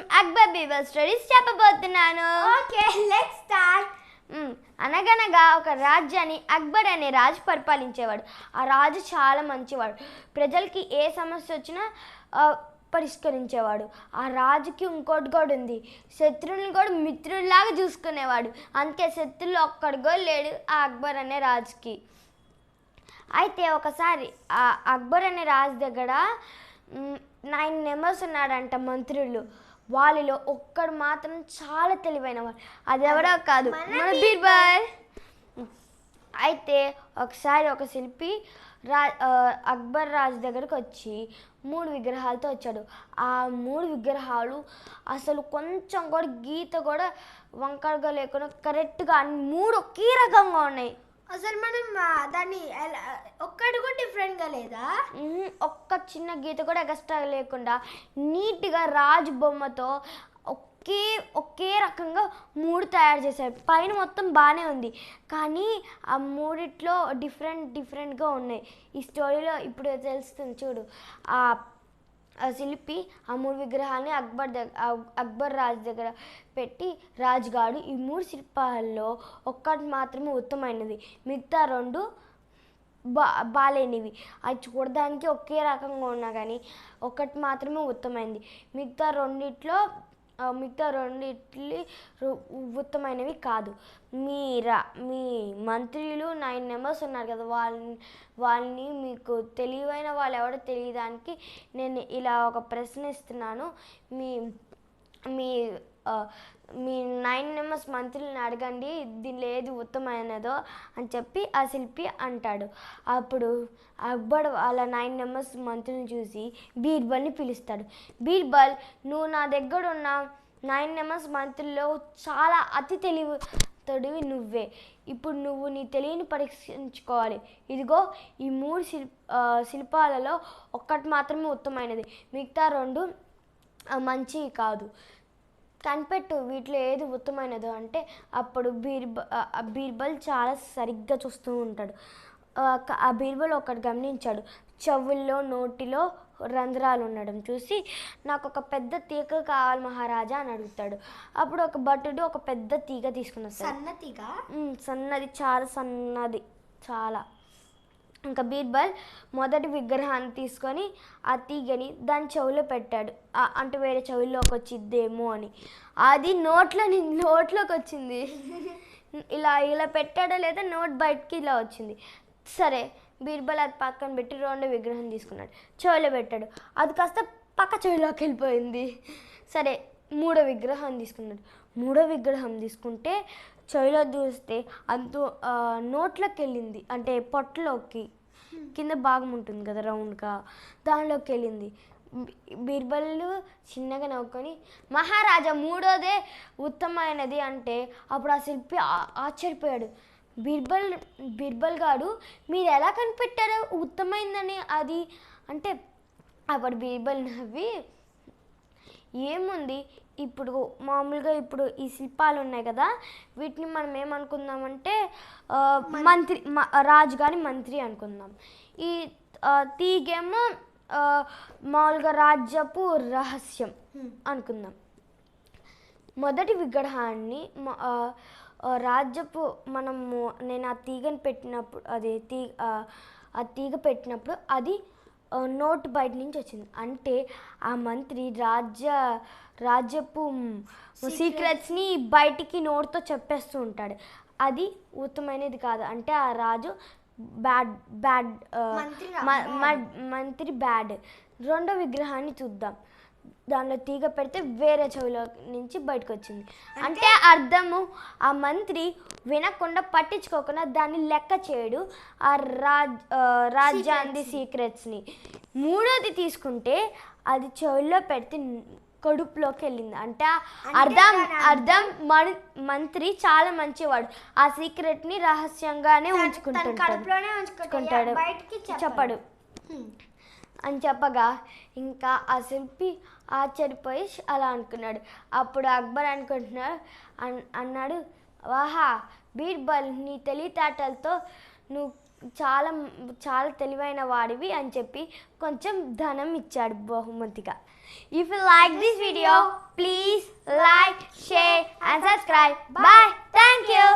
మీకోసం అక్బర్ బీబల్ స్టోరీస్ చెప్పబోతున్నాను. Okay start అనగనగా ఒక రాజ్యాన్ని అక్బర్ అనే రాజు పరిపాలించేవాడు. ఆ రాజు చాలా మంచివాడు. ప్రజలకి ఏ సమస్య వచ్చినా పరిష్కరించేవాడు. ఆ రాజుకి ఇంకోటి కూడా ఉంది. శత్రువుని కూడా మిత్రుల్లాగా చూసుకునేవాడు. అందుకే శత్రువులు ఒక్కడు కూడా లేడు ఆ అక్బర్ అనే రాజుకి. అయితే ఒకసారి ఆ అక్బర్ అనే రాజు దగ్గర నైన్ మెంబర్స్ ఉన్నాడంట మంత్రులు. వాళ్ళలో ఒక్కడు మాత్రం చాలా తెలివైన వాడు అది ఎవరో కాదు మన బీర్బల్ అయితే ఒకసారి ఒక శిల్పి రా అక్బర్ రాజు దగ్గరకు వచ్చి మూడు విగ్రహాలతో వచ్చాడు. ఆ మూడు విగ్రహాలు అసలు కొంచెం కూడా గీత కూడా వంకరగా లేకుండా కరెక్ట్గా అన్ని మూడు ఒకే రకంగా ఉన్నాయి. అసలు మనం దాన్ని ఎలా డిఫరెంట్గా లేదా? ఒక్క చిన్న గీత కూడా ఎక్స్ట్రా లేకుండా నీట్గా రాజు బొమ్మతో ఒకే ఒకే రకంగా మూడు తయారు చేశారు. పైన మొత్తం బాగానే ఉంది. కానీ ఆ మూడిట్లో డిఫరెంట్ డిఫరెంట్గా ఉన్నాయి. ఈ స్టోరీలో ఇప్పుడు తెలుస్తుంది చూడు. ఆ ఆ శిల్పి ఆ మూడు విగ్రహాన్ని అక్బర్ దగ్గర అక్బర్ రాజు దగ్గర పెట్టి రాజుగాడు ఈ మూడు శిల్పాల్లో ఒక్కటి మాత్రమే ఉత్తమైనది మిగతా రెండు బా బాగాలేనివి అవి చూడడానికి ఒకే రకంగా ఉన్నా కానీ ఒకటి మాత్రమే ఉత్తమైంది. మిగతా రెండిట్లో మిగతా రెండిట్లు ఉత్తమైనవి కాదు. మీ రా మీ మంత్రులు నైన్ మెంబర్స్ ఉన్నారు కదా వాళ్ళని వాళ్ళని మీకు తెలివైన వాళ్ళు ఎవడో తెలియడానికి నేను ఇలా ఒక ప్రశ్న ఇస్తున్నాను. మీ మీ మీ నైన్ మెంబర్స్ మంత్రులను అడగండి దీనిలో ఏది ఉత్తమమైనదో అని చెప్పి ఆ శిల్పి అంటాడు. అప్పుడు అక్బర్ వాళ్ళ నైన్ మెంబర్స్ మంత్రులను చూసి బీర్బల్ని పిలుస్తాడు. బీర్బల్ నువ్వు నా దగ్గర ఉన్న నైన్ మెంబర్స్ మంత్రుల్లో చాలా అతి తెలివి తొడివి నువ్వే. ఇప్పుడు నువ్వు నీ తెలివిని పరీక్షించుకోవాలి. ఇదిగో ఈ మూడు శిల్ప శిల్పాలలో ఒక్కటి మాత్రమే ఉత్తమైనది మిగతా రెండు మంచివి కాదు. కనిపెట్టు వీటిలో ఏది ఉత్తమైనదో అంటే అప్పుడు బీర్బ ఆ, ఆ బీర్బల్ చాలా సరిగ్గా చూస్తూ ఉంటాడు. ఆ, బీర్బల్ ఒకటి గమనించాడు. చెవుల్లో నోటిలో రంధ్రాలు ఉండడం చూసి నాకు ఒక పెద్ద తీగ కావాలి మహారాజా అని అడుగుతాడు. అప్పుడు ఒక భటుడు ఒక పెద్ద తీగ తీసుకుని వస్తాడు. సన్నతిగా మ్, సన్నది చాలా సన్నది చాలా. ఇంకా బీర్బల్ మొదటి విగ్రహాన్ని తీసుకొని ఆ తీగని దాని చెవిలో పెట్టాడు. అంటే వేరే చెవిలోకి వచ్చిద్దేమో అని. అది నోట్లో నోట్లోకి వచ్చింది. ఇలా ఇలా పెట్టాడో లేదా నోట్ బయటికి ఇలా వచ్చింది. సరే బీర్బల్ అది పక్కన పెట్టి రెండో విగ్రహం తీసుకున్నాడు. చెవిలో పెట్టాడు. అది కాస్త పక్క చెవిలోకి వెళ్ళిపోయింది. సరే మూడో విగ్రహం తీసుకున్నాడు. మూడో విగ్రహం తీసుకుంటే చెవిలో చూస్తే అంత నోట్లోకి వెళ్ళింది అంటే పొట్టలోకి కింద భాగం ఉంటుంది కదా రౌండ్గా. దానిలోకి వెళ్ళింది బీర్బల్ చిన్నగా నవ్వుకొని మహారాజా మూడోదే ఉత్తమమైనది అంటే అప్పుడు ఆ శిల్పి ఆశ్చర్యపోయాడు. బీర్బల్ బీర్బల్ గాడు మీరు ఎలా కనిపెట్టారు? ఉత్తమైందని అది? అంటే అప్పుడు బీర్బల్ నవ్వి ఏముంది? ఇప్పుడు మామూలుగా ఇప్పుడు ఈ శిల్పాలు ఉన్నాయి కదా వీటిని మనం ఏమనుకుందామంటే మంత్రి. రాజు కానీ మంత్రి అనుకుందాం. ఈ తీగేమో మామూలుగా రాజ్యపు రహస్యం అనుకుందాం. మొదటి విగ్రహాన్ని రాజ్యపు మనము నేను ఆ తీగని పెట్టినప్పుడు అది తీ ఆ, తీగ పెట్టినప్పుడు అది నోటు బయట నుంచి వచ్చింది. అంటే ఆ మంత్రి రాజ్య రాజ్యపు సీక్రెట్స్ని బయటికి నోటుతో చెప్పేస్తూ ఉంటాడు. అది ఉత్తమైనది కాదు. అంటే ఆ రాజు బ్యాడ్ బ్యాడ్ మంత్రి బ్యాడ్. రెండో విగ్రహాన్ని చూద్దాం. దానిలో తీగ పెడితే వేరే చెవిలో నుంచి బయటకు వచ్చింది అంటే అర్థము ఆ మంత్రి వినకుండా పట్టించుకోకుండా దాన్ని లెక్క చేయడు. ఆ రాజ్ రాజ్యాంది సీక్రెట్స్ని. మూడోది తీసుకుంటే అది చెవిలో పెడితే కడుపులోకి వెళ్ళింది. అంటే అర్థం అర్థం మన మంత్రి చాలా మంచివాడు. ఆ సీక్రెట్ని రహస్యంగానే తన ఉంచుకుంటుంటాడు. కడుపులోనే ఉంచుకుంటాడు. ఉంచుకుంటాడు. బయటికి చెప్పడు. అని చెప్పగా ఇంకా ఆ శిల్పి ఆశ్చర్యపోయి అలా అనుకున్నాడు. అప్పుడు అక్బర్ అనుకుంటున్నాడు అన్- అన్నాడు వాహా బీర్బల్ నీ తెలివితేటలతో నువ్వు చాలా చాలా తెలివైన వాడివి అని చెప్పి కొంచెం ధనం ఇచ్చాడు బహుమతిగా. If you like this video please like share and subscribe bye thank you